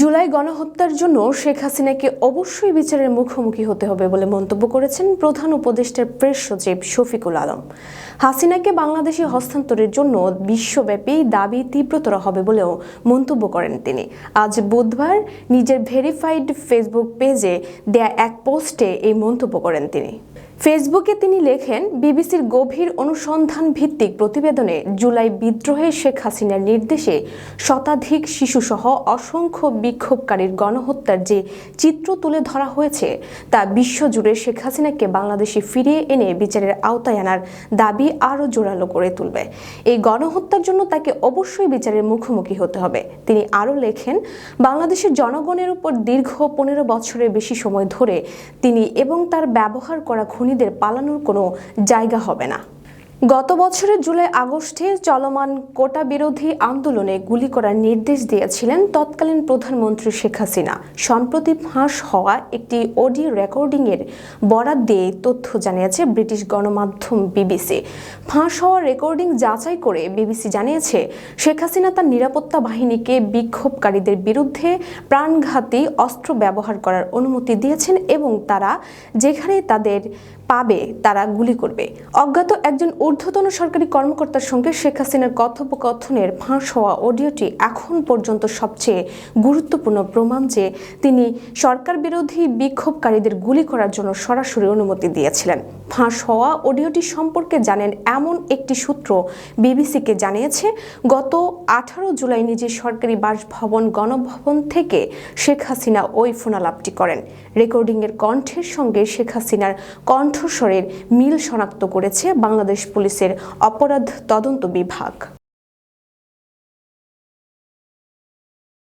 জুলাই গণহত্যার জন্য শেখ হাসিনাকে অবশ্যই বিচারের মুখোমুখি হতে হবে বলে মন্তব্য করেছেন প্রধান উপদেষ্টার প্রেস সচিব শফিকুল আলম। হাসিনাকে বাংলাদেশে হস্তান্তরের জন্য বিশ্বব্যাপী দাবি তীব্রতর হবে বলেও মন্তব্য করেন তিনি। আজ বুধবার নিজের ভেরিফাইড ফেসবুক পেজে দেয়া এক পোস্টে এই মন্তব্য করেন তিনি। ফেসবুকে তিনি লেখেন, বিবিসির গভীর অনুসন্ধান ভিত্তিক প্রতিবেদনে জুলাই বিদ্রোহে শেখ হাসিনার নির্দেশে শতাধিক শিশুসহ অসংখ্য বিক্ষোভকারীর গণহত্যার যে চিত্র তুলে ধরা হয়েছে, তা বিশ্বজুড়ে শেখ হাসিনাকে বাংলাদেশে ফিরিয়ে এনে বিচারের আওতায় আনার দাবি আরও জোরালো করে তুলবে। এই গণহত্যার জন্য তাকে অবশ্যই বিচারের মুখোমুখি হতে হবে। তিনি আরও লেখেন, বাংলাদেশের জনগণের উপর দীর্ঘ পনেরো বছরের বেশি সময় ধরে তিনি এবং তার ব্যবহার করা খুনিদের পালানোর কোনো জায়গা হবে না। গত বছরের জুলাই আগস্টে চলমান কোটা বিরোধী আন্দোলনে গুলি করার নির্দেশ দিয়েছিলেন তৎকালীন প্রধানমন্ত্রী শেখ হাসিনা। সম্প্রতি ফাঁস হওয়া একটি অডিও রেকর্ডিংয়ের বরাত দিয়ে তথ্য জানিয়েছে ব্রিটিশ গণমাধ্যম বিবিসি। ফাঁস হওয়া রেকর্ডিং যাচাই করে বিবিসি জানিয়েছে, শেখ হাসিনা তার নিরাপত্তা বাহিনীকে বিক্ষোভকারীদের বিরুদ্ধে প্রাণঘাতী অস্ত্র ব্যবহার করার অনুমতি দিয়েছেন এবং তারা যেখানে তাদের পাবে, তারা গুলি করবে। অজ্ঞাত একজন ঊর্ধ্বতন সরকারি কর্মকর্তার সঙ্গে শেখ হাসিনার কথোপকথনের ফাঁস হওয়া অডিওটি এখন পর্যন্ত সবচেয়ে গুরুত্বপূর্ণ প্রমাণ যে তিনি সরকার বিরোধী বিক্ষোভকারীদের গুলি করার জন্য সরাসরি অনুমতি দিয়েছিলেন। ফাঁস হওয়া অডিওটি সম্পর্কে জানেন এমন একটি সূত্র বিবিসিকে জানিয়েছে, গত আঠারো জুলাই নিজের সরকারি বাসভবন, গণভবন থেকে শেখ হাসিনা ওই ফোনালাপটি করেন। রেকর্ডিংয়ের কণ্ঠের সঙ্গে শেখ হাসিনার কণ্ঠস্বরের মিল শনাক্ত করেছে বাংলাদেশ পুলিশের অপরাধ তদন্ত বিভাগ।